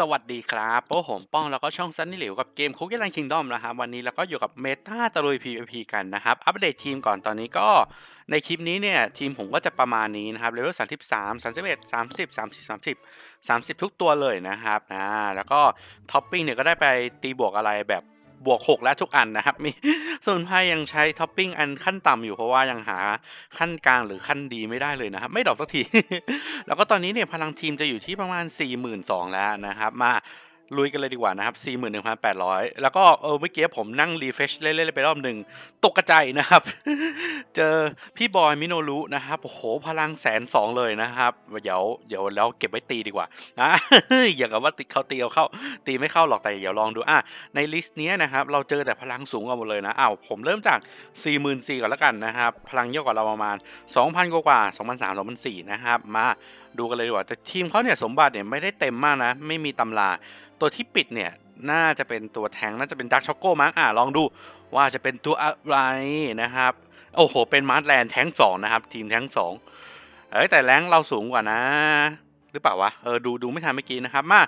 สวัสดีครับโป้ผมป้องแล้วก็ช่องซันนี่หลิวกับเกมคุกกี้รังคิงดอมนะครับวันนี้เราก็อยู่กับเมตาตะลุย PVP กันนะครับ อัปเดตทีมก่อนตอนนี้ก็ในคลิปนี้เนี่ย ทีมผมก็จะประมาณนี้นะครับเลเวล33 31 30 30 30 30ทุกตัวเลยนะครับนะแล้วก็ท็อปปิ้งเนี่ยก็ได้ไปตีบวกอะไรแบบ บวก 6 และทุกอันนะครับมีส่วนไพ่ยังใช้ท็อปปิ้งอันขั้นต่ำอยู่เพราะว่ายังหาขั้นกลางหรือขั้นดีไม่ได้เลยนะครับ ไม่ดรอกสักที แล้วก็ตอนนี้เนี่ยพลังทีมจะอยู่ที่ประมาณ 42,000แล้วนะครับมา ลุยกันเลยดีกว่านะครับ 41,800 แล้วก็เออเมื่อกี้ผมนั่งรีเฟชเล่นๆไปรอบหนึ่ง ตกกระจายนะครับ เจอพี่บอยมิโนรุนะครับ โอ้โห พลังแสนสองเลยนะครับ เดี๋ยวเดี๋ยวแล้วเก็บไว้ตีดีกว่านะอย่างกับว่าติเขาตีเอาเข้า ตีไม่เข้าหรอกแต่เดี๋ยวลองดูอะในลิสต์เนี้ยนะครับ เราเจอแต่พลังสูงกว่าหมดเลยนะอ้าวผมเริ่มจาก 44,000ก่อนแล้วกันนะครับ พลังเยอะกว่าเราประมาณ 2,000 กว่ากว่า2,300 2,400นะครับมา ดูกันเลยดีกว่าแต่ทีมเขาเนี่ยสมบัติเนี่ยไม่ได้เต็มมากนะ ไม่มีตำรา ตัวที่ปิดเนี่ยน่าจะเป็นตัวแทงน่าจะเป็นดักช็อกโกมั้งอะลองดูว่าจะเป็นตัวอะไรนะครับ โอ้โห เป็นมาร์ทแลนด์แทงสองนะครับ ทีมแทงสองเอ้ยแต่แรงเราสูงกว่านะ หรือเปล่าวะเออดูดูไม่ทันเมื่อกี้นะครับมา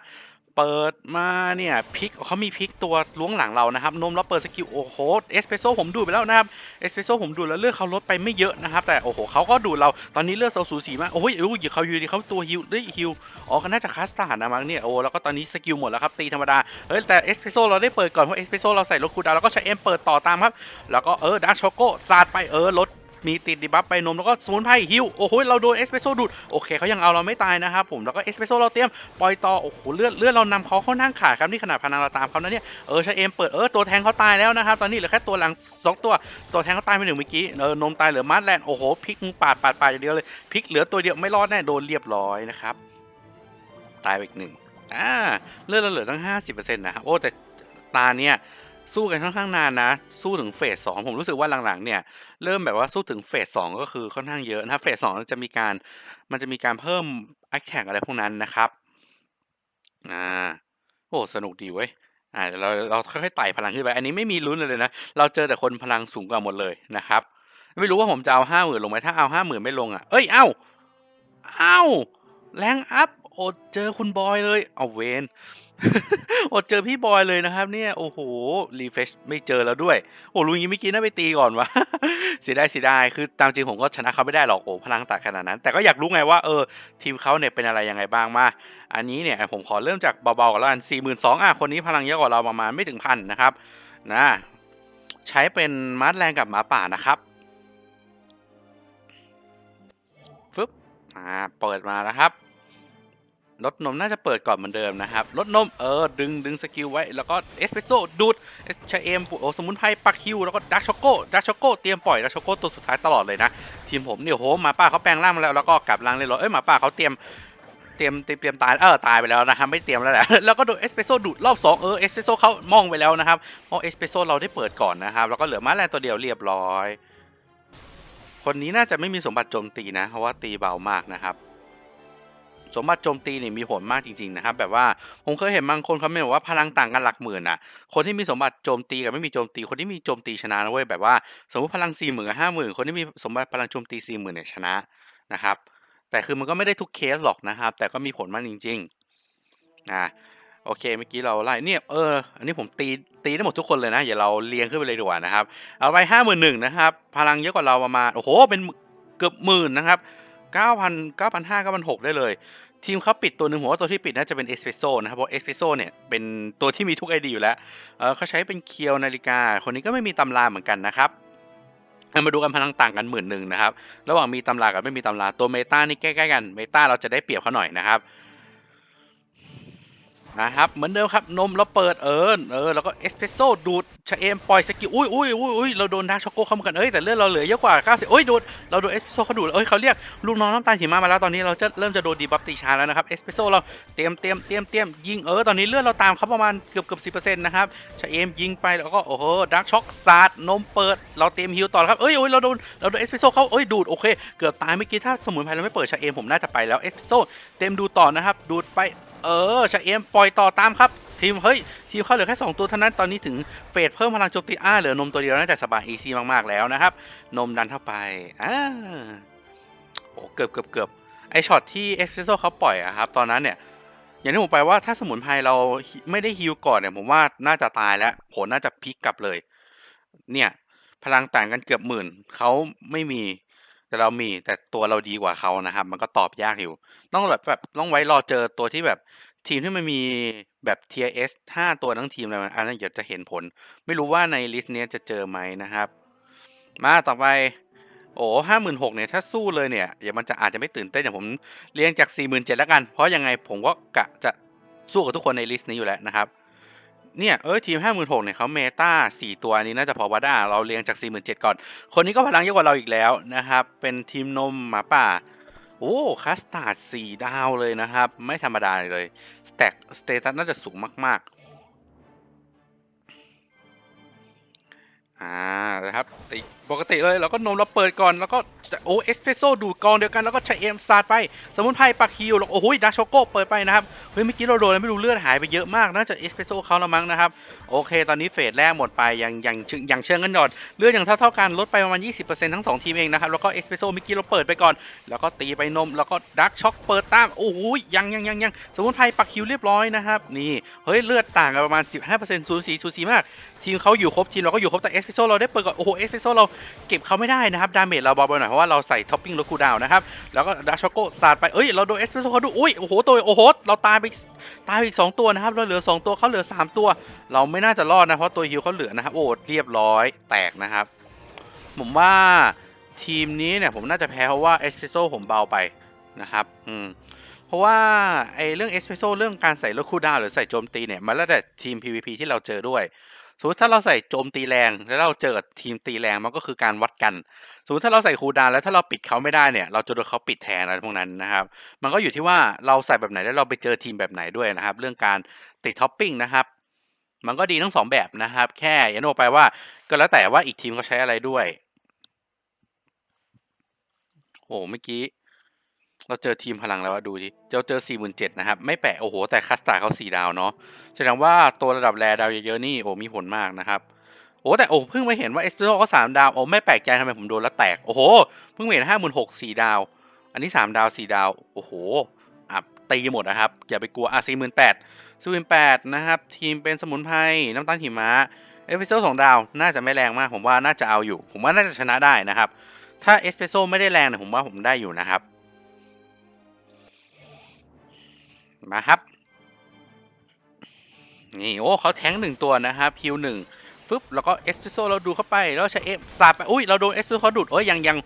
เปิดมาเนี่ยพิกเขามีพิกตัวล้วงหลังเรานะครับนมแล้วเปิดสกิลโอ้โหเอสเปรสโซ่ผมดูดไปแล้วนะครับเอสเปรสโซ่ผมดูดแล้วเลือดเขาลดไปไม่เยอะนะครับ แต่โอ้โหเขาก็ดูดเราตอนนี้เลือดเราสูสีมากโอ้ยอู้ยเขาฮิวดีเขาตัวฮิวได้ฮิวอ๋อก็น่าจะคัสตาร์นะมั้งเนี่ยโอ้แล้วก็ตอนนี้สกิลหมดแล้วครับตีธรรมดาเฮ้ยแต่เอสเปรสโซ่เราได้เปิดก่อนเพราะเอสเปรสโซ่เราใส่รถคูดาวแล้วก็ใช้เอ็มเปิดต่อตามครับแล้วก็เออดาร์ชโชโก้สาดไปเออลด มีติดดีบัฟไปนมแล้วก็สมุนไพรฮิวโอ้โหเราโดนเอสเปรสโซ่ดูดโอเคเขายังเอาเราไม่ตายนะครับผมแล้วก็เอสเปรสโซ่เราเตรียมปล่อยต่อโอ้โหเลือดเลือดเรานำเขาเข้านั่งขาครับนี่ขนาดพนังเราตามเขานะเนี่ยเออช้เอมเปิดเออตัวแทงเขาตายแล้วนะครับตอนนี้เหลือแค่ตัวหลังสองตัวตัวแทงเขาตายไปหนึ่งเมื่อกี้เออนมตายเหลือมาร์ทแลนด์โอ้โหพลิกมึงปาดปาดปาดอย่างเดียวเลยพลิกเหลือตัวเดียวไม่รอดแน่โดนเรียบร้อยนะครับตายไปอีกหนึ่งอ่าเลือดเราเหลือตั้งห้าสิบเปอร์เซ็นต์นะครับโอ้แต่ตาเนี่ย สู้กันค่อนข้างนานนะ สู้ถึงเฟสสองผมรู้สึกว่าหลังๆเนี่ย เริ่มแบบว่าสู้ถึงเฟสสองก็คือค่อนข้างเยอะนะเฟสสองจะมีการมันจะมีการเพิ่มแอคแท็กอะไรพวกนั้นนะครับอ่าโอ้สนุกดีเว้ยอ่าเดี๋ยวเราเราค่อยๆไต่พลังขึ้นไป อันนี้ไม่มีลุ้นเลยนะ เราเจอแต่คนพลังสูงกว่าหมดเลยนะครับ ไม่รู้ว่าผมจะเอาห้าหมื่นลงไหมถ้าเอาห้าหมื่นไม่ลงอะเอ้ยเอ้าเอ้าแรงอัพ โอ้เจอคุณบอยเลย เอาเวนโอ้เจอพี่บอยเลยนะครับ เนี่ย โอ้โห รีเฟชไม่เจอแล้วด้วย โอ้ลุงยังไม่กินน่าไปตีก่อนวะเสียดายเสียดายคือตามจริงผมก็ชนะเขาไม่ได้หรอก โอ้พลังต่างขนาดนั้น แต่ก็อยากรู้ไงว่า เออ ทีมเขาเนี่ยเป็นอะไรยังไงบ้างมา อันนี้เนี่ย ผมขอเริ่มจากเบาๆก่อนล้วกันสี่หมื่นสองอะ คนนี้พลังเยอะกว่าเราประมาณไม่ถึงพันนะครับ นะ ใช้เป็นมาร์ทแรงกับหมาป่านะครับฟึบอ่า เปิดมาแล้วครับ รถนมน่าจะเปิดก่อนเหมือนเดิมนะครับรถนมเออดึงดึงสกิลไว้แล้วก็เอสเปรสโซ่ดูดเอชเอมโอสมุนไพรปักฮิวแล้วก็ดักช็อกโก้ดักช็อกโก้เตรียมปล่อยดักช็อกโก้ตัวสุดท้ายตลอดเลยนะ ทีมผมเนี่ยโหหมาป่าเขาแปลงร่างมาแล้วแล้วก็กลับร่างเลยหรอเอ้ยหมาป่าเขาเตรียมเตรียมเตรียมตายเออตายไปแล้วนะครับไม่เตรียมแล้วแหละแล้วก็โดนเอสเปรสโซ่ดูดรอบสองเออเอสเปรสโซ่เขามองไปแล้วนะครับเพราะเอสเปรสโซ่เราได้เปิดก่อนนะครับแล้วก็เหลือมาแลนตัวเดียวเรียบร้อย คนนี้น่าจะไม่มีสมบัติโจมตีนะ เพราะว่าตีเบามากนะครับ สมบัติโจมตีนี่มีผลมากจริงๆนะครับแบบว่าผมเคยเห็นบางคนเขาบอกว่าพลังต่างกันหลักหมื่นอะคนที่มีสมบัติโจมตีกับไม่มีโจมตีคนที่มีโจมตีชนะนะเว้ยแบบว่าสมมติพลังสี่หมื่นกับห้าหมื่นคนที่มีสมบัติพลังโจมตีสี่หมื่นเนี่ยชนะนะครับแต่คือมันก็ไม่ได้ทุกเคสหรอกนะครับ แต่ก็มีผลมากจริงๆอ่าโอเคเมื่อกี้เราไล่เนี่ยเอออันนี้ผมตีตีได้หมดทุกคนเลยนะอย่าเราเรียงขึ้นไปเลยดีกว่านะครับเอาไปห้าหมื่นหนึ่งนะครับพลังเยอะกว่าเราประมาณโอ้โหเป็นเกือบหมื่นนะครับ เก้าพันเก้าพันห้าเก้าพันหกได้เลย ทีมเขาปิดตัวหนึ่งผมว่าตัวที่ปิดน่าจะเป็นเอสเปรสโซ่นะครับเพราะเอสเปรสโซ่เนี่ยเป็นตัวที่มีทุกไอดีอยู่แล้วเเขาใช้เป็นเคียวนาฬิกา คนนี้ก็ไม่มีตำราเหมือนกันนะครับมาดูกันพลังต่างกันหมื่นหนึ่งนะครับ ระหว่างมีตำรากับไม่มีตำราตัวเมตานี่ใกล้ๆกัน เมตาเราจะได้เปรียบเขาหน่อยนะครับ นะครับเหมือนเดิมครับนมเราเปิดเออเออแล้วก็เอสเปรสโซ่ดูดชะเอมปล่อยสกิลอุ้ยอุ้ยอุ้ยอุ้ยเราโดนดาร์กช็อกโกเข้ามากันเอ้ยแต่เลือดเราเหลือเยอะกว่า90เอ้ยโดเราโดนเอสเปรสโซ่เขาดูดเอ้ยเขาเรียกลูกน้องน้ำตาลหิมะมาแล้วตอนนี้เราจะเริ่มจะโดนดีบัฟตีชาแล้วนะครับเอสเปรสโซ่เราเตรียมเตรียมเตรียมเตรียมยิงเออตอนนี้เลือดเราตามเขาประมาณเกือบเกือบสิบเปอร์เซ็นต์นะครับชะเอมยิงไปแล้วก็โอ้โหดาร์กช็อกสาดนมเปิดเราเตรียมฮิวต่อครับเอ้ยเอ้ยเราโดนเราโดนเอสเปรสโซ่เขาเอ้ยดูดโอเคเกือบตายเมื่อกี้ถ้าสมุนไพรเราไม่เปิดชะเอมผมน่าจะไปแล้วเอสเปรสโซ่เต็มดูต่อนะครับดูดไป เออชะเอมปล่อยต่อตามครับ ทีม เฮ้ย ทีมเขาเหลือแค่ 2 ตัวเท่านั้น ตอนนี้ถึงเฟสเพิ่มพลังโจมตีอ้าเหลือนมตัวเดียวน่าจะสบายอีซี่มากๆแล้วนะครับ นมดันเข้าไปอ่าโอ้เกือบเกือบเกือบไอช็อตที่เอ็กซ์เพรสโซเขาปล่อยอะครับ ตอนนั้นเนี่ย อย่างที่ผมไปว่าถ้าสมุนไพรเราไม่ได้ฮิวก่อนเนี่ยผมว่าน่าจะตายแล้ว ผลน่าจะพลิกกลับเลย เนี่ย พลังต่างกันเกือบหมื่นเขาไม่มี แต่เรามีแต่ตัวเราดีกว่าเขานะครับ มันก็ตอบยากอยู่ ต้องแบบแบบต้องไว้รอเจอตัวที่แบบทีมที่มันมีแบบ tier S 5ตัวทั้งทีมเลยอันนั้นเดี๋ยวจะเห็นผล ไม่รู้ว่าในลิสต์เนี้ยจะเจอไหมนะครับ มาต่อไปโอ้ห้าหมื่นหกเนี่ยถ้าสู้เลยเนี่ยเดี๋ยวมันจะอาจจะไม่ตื่นเต้นอย่างผมเรียงจากสี่หมื่นเจ็ดแล้วกัน เพราะยังไงผมก็กะจะสู้กับทุกคนในลิสต์นี้อยู่แล้วนะครับ เนี่ยเออทีมห้าหมื่นหกเนี่ยเขาเมตาสี่ตัวนี้น่าจะพอวัดได้เราเรียงจากสี่หมื่นเจ็ดก่อน คนนี้ก็พลังเยอะกว่าเราอีกแล้วนะครับ เป็นทีมนมหมาป่า โอ้คัสตาร์ดสี่ดาวเลยนะครับ ไม่ธรรมดาเลยสแต็กสเตตัสน่าจะสูงมากๆ อ่านะครับปกติเลยเราก็นมเราเปิดก่อนแล้วก็โอ้เอสเปรสโซ่ดูดกองเดียวกันแล้วก็ใช้เอ็มซาดไป สมุนไพรปักคิวแล้วโอ้โหดาร์ช็อกโกเปิดไปนะครับเฮ้ยเมื่อกี้เราโดนไม่รู้เลือดหายไปเยอะมากน่าจะเอสเปรสโซ่เขาละมั้งนะครับโอเค ตอนนี้เฟสแรกหมดไปอย่างอย่างอย่างเชิงกันหยอดเลือดอย่างเท่าเท่ากันลดไปประมาณ 20%ทั้งสองทีมเองนะครับแล้วก็เอสเปรสโซ่เมื่อกี้เราเปิดไปก่อน แล้วก็ตีไปนมแล้วก็ดาร์กช็อกเปิดตามโอ้โหยังยังยังยังสมุนไพรปักคิวเรียบร้อยนะครับนี่เฮ้ยเลือดต่างกันประมาณ 15%สูสีสูสีมาก ทีมเขาอยู่ครบทีมเราก็อยู่ครบแต่เอสเปโซเราได้เปิดก่อน โอ้โห เอสเปโซเราเก็บเขาไม่ได้นะครับ ดาเมจเราเบาไปหน่อย เพราะว่าเราใส่ท็อปปิ้งลดคูดาวนะครับ แล้วก็ดาช็อกโกสาดไป เอ้ย เราโดนเอสเปโซเขาดู อุ้ย โอ้โห ตัว โอ้โห เราตายไป ตายไปอีกสองตัวนะครับ เราเหลือสองตัวเขาเหลือสามตัว เราไม่น่าจะรอดนะ เพราะตัวฮิวเขาเหลือนะครับ โอ้เรียบร้อย แตกนะครับ ผมว่าทีมนี้เนี่ยผมน่าจะแพ้เพราะว่าเอสเปโซผมเบาไปนะครับ อืม เพราะว่าไอเรื่องเอสเปโซเรื่องการใส่ลดคูดาวหรือใส่โจมตีเนี่ยมันแล้วแต่ทีม PVP ที่เราเจอด้วย สมมติถ้าเราใส่โจมตีแรง แล้วเราเจอกับทีมตีแรงมันก็คือการวัดกัน สมมติถ้าเราใส่คูดานแล้วถ้าเราปิดเขาไม่ได้เนี่ย เราจะโดนเขาปิดแทนอะไรพวกนั้นนะครับ มันก็อยู่ที่ว่าเราใส่แบบไหนแล้วเราไปเจอทีมแบบไหนด้วยนะครับ เรื่องการติดท็อปปิ้งนะครับ มันก็ดีทั้งสองแบบนะครับ แค่ย่าโนไปว่าก็แล้วแต่ว่าอีกทีมเขาใช้อะไรด้วย โอ้เมื่อกี้ เราเจอทีมพลังแล้วอะดูดิเราเจอ 4 7 0 0นะครับ ไม่แปลกโอ้โห แต่คัสตาร์เขา4ดาวเนาะแสดงว่าตัวระดับแรดาวเยอะๆนี่โอ้มีผลมากนะครับโอ้แต่โอ้เพิ่งมาเห็นว่าเอสเปโซก็สามดาวโอ้ไม่แปลกใจทำไมผมโดนแล้วแตก โอ้โห เพิ่งเห็นห้าหมื่นหกสี่ดาว อันนี้สามดาวสี่ดาว โอ้โหอะตีหมดนะครับ อย่าไปกลัวอะสี่หมื่นแปดสี่หมื่นแปดนะครับ ทีมเป็นสมุนไพรน้ำตาลหิมะเอสเปโซสองดาว น่าจะไม่แรงมาก ผมว่าน่าจะเอาอยู่ ผมว่าน่าจะชนะได้นะครับ ถ้าเอสเปโซไม่ได้แรงเนี่ยผมว่าผมได้อยู่นะครับ มาครับ นี่โอ้เขาแทงหนึ่งตัวนะครับฮิวหนึ่งฟึบแล้วก็เอสเปรสโซเราดูเข้าไปแล้วใช้เอฟสาดไปอุ้ยเราโดนเอสเปรสโซเขาดูดเอ้ยยังยัง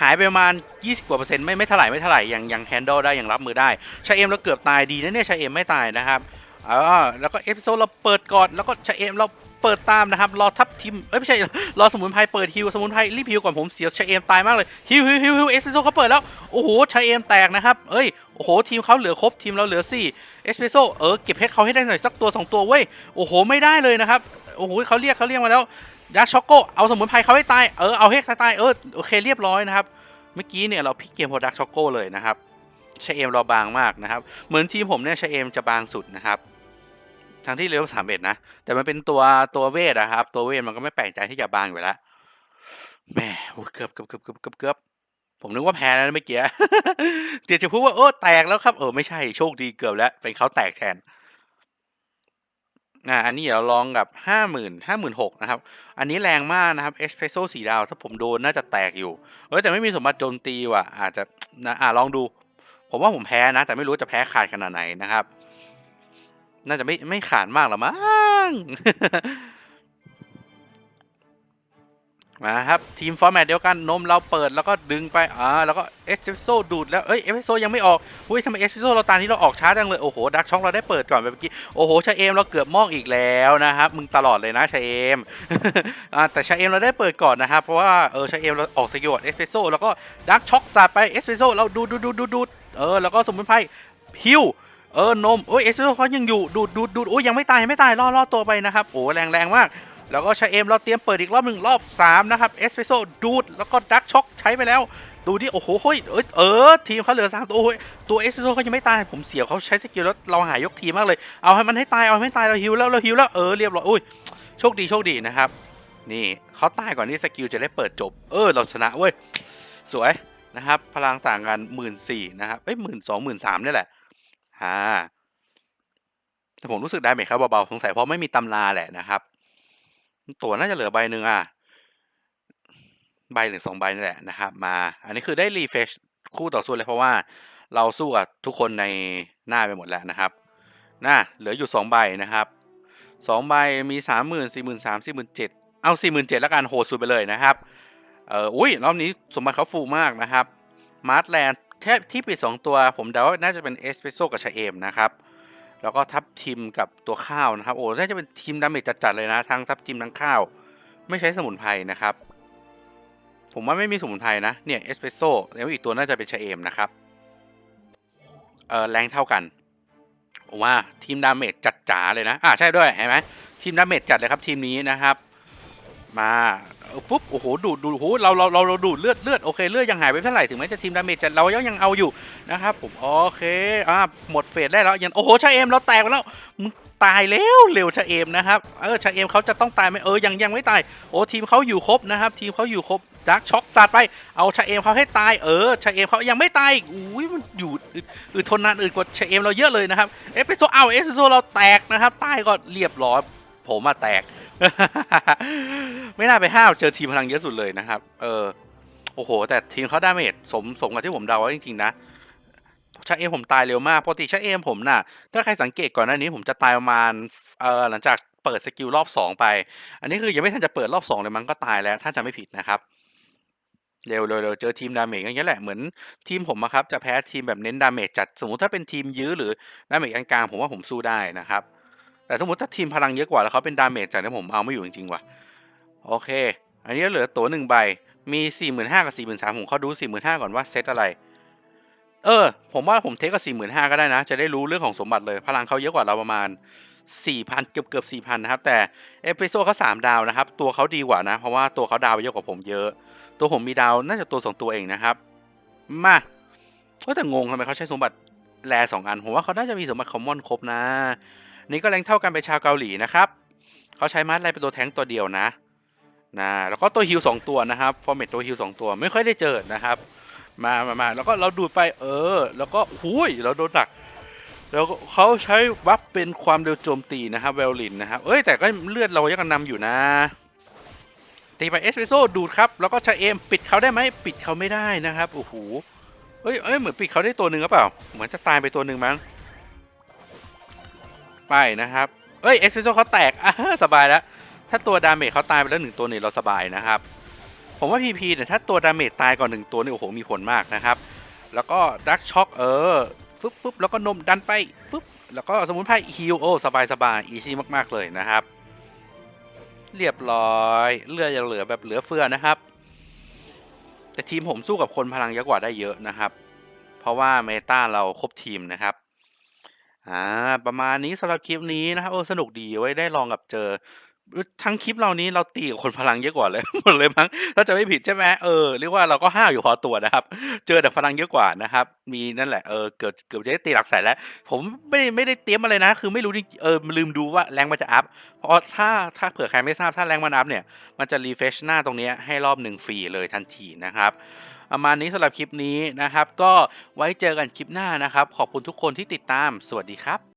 หายไปประมาณ 20 กว่าเปอร์เซ็นต์ไม่ไม่เท่าไหร่ไม่เท่าไหร่ยังยังแฮนด์ลได้ยังรับมือได้ใช้เอ็มเราเกือบตายดีนะเนี่ยใช้เอ็มไม่ตายนะครับอ่าแล้วก็เอสเปรสโซเราเปิดก่อนแล้วก็ใช้เอ็มเรา เปิดตามนะครับรอทับทีมเอ้ยไม่ใช่รอสมุนไพรเปิดฮิวสมุนไพรรีบฮิวก่อนผมเสียใช้เอมตายมากเลยฮิวฮิวฮิวฮิวเอสเปรสโซ่เขาเปิดแล้วโอ้โหใช้เอมแตกนะครับเอ้ยโอ้โหทีมเขาเหลือครบทีมเราเหลือสี่เอสเปรสโซ่เออเก็บให้เขาให้ได้หน่อยสักตัวสองตัวเว้ยโอ้โหไม่ได้เลยนะครับโอ้โหเขาเรียกเขาเรียกมาแล้วดาร์ช็อกโกเอาสมุนไพรเขาให้ตายเออเอาให้เขาตายเออโอเคเรียบร้อยนะครับเมื่อกี้เนี่ยเราพิกเกมพอดาร์ช็อกโกเลยนะครับชาเอมเราบางมากนะครับเหมือนทีมผมเนี่ยชาเอมจะบางสุดนะครับ ทั้งที่เลเวลสามเอ็ดนะ แต่มันเป็นตัวตัวเวทนะครับ ตัวเวทมันก็ไม่แปลกใจที่จะบางอยู่แล้วแหมโอ้เกือบเกือบเกือบเกือบเกือบเกือบผมนึกว่าแพ้แล้วเมื่อกี้เดี๋ยวจะพูดว่าโอ้แตกแล้วครับ เออไม่ใช่โชคดีเกือบแล้วเป็นเขาแตกแทนอ่าอันนี้เดี๋ยวลองกับห้าหมื่นห้าหมื่นหกนะครับ อันนี้แรงมากนะครับเอสเพรสโซ่สีดาวถ้าผมโดนน่าจะแตกอยู่ เออแต่ไม่มีสมบัติโจมตีว่ะ อาจจะนะอ่าลองดู ผมว่าผมแพ้นะ แต่ไม่รู้จะแพ้ขาดขนาดไหนนะครับ น่าจะไม่ไม่ขาดมากหรอมั้ง มาครับทีมฟอร์แมตเดียวกันนมเราเปิดแล้วก็ดึงไปอ่าแล้วก็เอสเปรสโซ่ดูดแล้วเอ้ยเอสเปรสโซ่ยังไม่ออกอุ้ยทำไมเอสเปรสโซ่เราตานี้เราออกช้าจังเลยโอ้โหดักช็อกเราได้เปิดก่อนไปเมื่อกี้โอ้โหชาเอมเราเกือบมองอีกแล้วนะครับมึงตลอดเลยนะชาเอมอ่าแต่ชาเอมเราได้เปิดก่อนนะครับเพราะว่าเออชาเอมเราออกสกิลเอสเปรสโซ่แล้วก็ดักช็อกสาดไปเอสเปรสโซ่เราดูดดูดดูดดูดูเออแล้วก็สมุนไพรฮิว เออนมโอ้ยเอสเปรสโซเขายังอยู่ดูดดูดดูดโอ้ยยังไม่ตายยังไม่ตายล่อล่อตัวไปนะครับโอ้แรงแรงมากแล้วก็ใช้เอ็มเราเตรียมเปิดอีกรอบหนึ่งรอบ 3 นะครับเอสเปรสโซดูดแล้วก็ดักช็อกใช้ไปแล้ว ดูดิโอ้โหเฮ้ยเออ ทีมเขาเหลือ 3 ตัวโอ้ยตัวเอสเปรสโซเขายังไม่ตาย ผมเสียเขาใช้สกิลแล้วเราหายยกทีมากเลย เอาให้มันให้ตาย เอาให้มันตายเราฮิวแล้วเราฮิวแล้วเออเรียบร้อยอุ้ยโชคดีโชคดีนะครับ นี่เขาตายก่อนที่สกิลจะได้เปิดจบ เออ เราชนะเว้ยสวยนะครับพลังต่างกันหมื่นสี่นะครับเอ้ยหมื่นสองหมื่นสามนี่แหละ อ่าแต่ผมรู้สึกไดาเมจเขาเบาๆสงสัยเพราะไม่มีตำราแหละนะครับ ตัวน่าจะเหลือใบหนึ่งอะใบหรือสองใบนี่แหละนะครับ มา อันนี้คือได้รีเฟชคู่ต่อสู้เลยเพราะว่าเราสู้กับทุกคนในหน้าไปหมดแล้วนะครับน่าเหลืออยู่สองใบนะครับสองใบมีสามหมื่นสี่หมื่นสามสี่หมื่นเจ็ดเอาสี่หมื่นเจ็ดแล้วกันโหดสุดไปเลยนะครับเอออุ้ยรอบนี้สมบัติเขาฟูมากนะครับมาร์ทแลนด์ แทบที่ปิด 2 ตัวผมเดาว่าน่าจะเป็นเอสเปรสโซกับชาเอมนะครับแล้วก็ทับทิมกับตัวข้าวนะครับ โอ้น่าจะเป็นทีมดาเมจจัดๆเลยนะ ทั้งทับทิมทั้งข้าว ไม่ใช้สมุนไพรนะครับ ผมว่าไม่มีสมุนไพรนะ เนี่ยเอสเปรสโซแล้วอีกตัวน่าจะเป็นชาเอมนะครับ เออแรงเท่ากันผมว่าทีมดาเมจจัดจ๋าเลยนะ อ่าใช่ด้วยเห็นไหมทีมดาเมจจัดเลยครับทีมนี้นะครับ มา ปุ๊บโอ้โหดูดดูดโอ้โหเราเราเราเราดูดเลือดเลือดโอเคเลือดยังหายไปเท่าไหร่ถึงแม้จะทีมดาเมจจัดเรายังยังเอาอยู่นะครับผมโอเคอ่าหมดเฟสได้แล้วยังโอ้โหชาเอมเราแตกไปแล้วมึงตายแล้วเร็วชาเอมนะครับเออชาเอมเขาจะต้องตายไหมเออยังยังไม่ตายโอ้ทีมเขาอยู่ครบนะครับทีมเขาอยู่ครบดักช็อกสาดไป เอาชาเอมเขาให้ตาย เออ ชาเอมเขายังไม่ตายอุ้ยมันอยู่อึดอึดทนนานอึดกว่าชาเอมเราเยอะเลยนะครับ เอสเปโซเอาเอสเปโซเราแตกนะครับ ตายก็เรียบร้อย ผมมาแตก ไม่น่าไปห้าวเจอทีมพลังเยอะสุดเลยนะครับ เออ โอ้โห แต่ทีมเขาดาเมจสมสมกับที่ผมเดาไว้จริงๆนะชาเอมผมตายเร็วมากปกติชาเอมผมน่ะ ถ้าใครสังเกตก่อนหน้านี้ ผมจะตายประมาณเออหลังจากเปิดสกิลรอบสองไป อันนี้คือยังไม่ทันจะเปิดรอบสองเลยมันก็ตายแล้ว ถ้าจะไม่ผิดนะครับ เร็วเร็วเร็วเจอทีมดาเมจอย่างเงี้ยแหละ เหมือนทีมผมอะครับ จะแพ้ทีมแบบเน้นดาเมจจัด สมมติถ้าเป็นทีมยื้อหรือดาเมจกลางๆผมว่าผมสู้ได้นะครับ แต่สมมติถ้าทีมพลังเยอะกว่าแล้วเขาเป็นดาเมจจัดเนี่ยผมเอาไม่อยู่จริงๆว่ะโอเค อันนี้เหลือตัวหนึ่งใบมีสี่หมื่นห้ากับสี่หมื่นสามผมเขาดูสี่หมื่นห้าก่อนว่าเซตอะไร เออ ผมว่าผมเทคกับสี่หมื่นห้าก็ได้นะ จะได้รู้เรื่องของสมบัติเลย พลังเขาเยอะกว่าเราประมาณสี่พันเกือบเกือบสี่พันนะครับ แต่เอฟเฟโซเขาสามดาวนะครับ ตัวเขาดีกว่านะ เพราะว่าตัวเขาดาวเยอะกว่าผมเยอะ ตัวผมมีดาวน่าจะตัวสองตัวเองนะครับ มาก็แต่งงทำไมเขาใช้สมบัติแลสองอัน ผมว่าเขาน่าจะมีสมบัติคอมมอนครบนะ นี่ก็แรงเท่ากันเป็นชาวเกาหลีนะครับเขาใช้มาร์ทไลเป็นตัวแทงตัวเดียวนะนะแล้วก็ตัวฮิลสองตัวนะครับฟอร์เมตตัวฮิลสองตัวไม่ค่อยได้เจอนะครับ มามามาแล้วก็เราดูดไปเออ แล้วก็หุยเราโดนหนักแล้วเขาใช้วับเป็นความเร็วโจมตีนะครับเวลลินนะครับเอ้ยแต่ก็เลือดเรายังนำอยู่นะตีไปเอสเปโซดูดครับ แล้วก็ชาเอมปิดเขาได้ไหมปิดเขาไม่ได้นะครับโอ้โหเอ้ยเอ้ยเหมือนปิดเขาได้ตัวหนึ่งหรือเปล่า เหมือนจะตายไปตัวหนึ่งมั้ง ไปนะครับ เอ้ยเอสเปโซเขาแตกอะสบายแล้ว ถ้าตัวดาเมจเขาตายไปแล้วหนึ่งตัวเนี่ยเราสบายนะครับ ผมว่าพีพีเนี่ยถ้าตัวดาเมจตายก่อนหนึ่งตัวเนี่ยโอ้โหมีผลมากนะครับ แล้วก็ดักช็อคเออฟึบฟึบแล้วก็นมดันไปฟึบแล้วก็สมุนไพรฮิลโอสบายสบายอีซี่มาก ๆ เลยนะครับ เรียบร้อยเลือดยังเหลือแบบเหลือเฟือนะครับ แต่ทีมผมสู้กับคนพลังเยอะกว่าได้เยอะนะครับ เพราะว่าเมตาเราครบทีมนะครับ อ่า ประมาณนี้สำหรับคลิปนี้นะครับโอ้สนุกดีไว้ได้ลองกับเจอ ทั้งคลิปเรานี้เราตีกับคนพลังเยอะกว่าเลย หมดเลยมั้ง ถ้าจะไม่ผิดใช่ไหมเออ เรียกว่าเราก็ห้าวอยู่พอตัวนะครับ เจอแต่พลังเยอะกว่านะครับ มีนั่นแหละ เออ เกือบเกือบจะได้ตีหลักแสนแล้ว ผมไม่ไม่ได้เตรียมอะไรนะ คือไม่รู้จริงเออ ลืมดูว่าแรงมันจะอัพ เพราะถ้าถ้าเผื่อใครไม่ทราบ ถ้าแรงมันอัพเนี่ย มันจะรีเฟชหน้าตรงเนี้ยให้รอบหนึ่งฟรีเลยทันทีนะครับ ประมาณนี้สำหรับคลิปนี้นะครับ ก็ไว้เจอกันคลิปหน้านะครับ ขอบคุณทุกคนที่ติดตาม สวัสดีครับ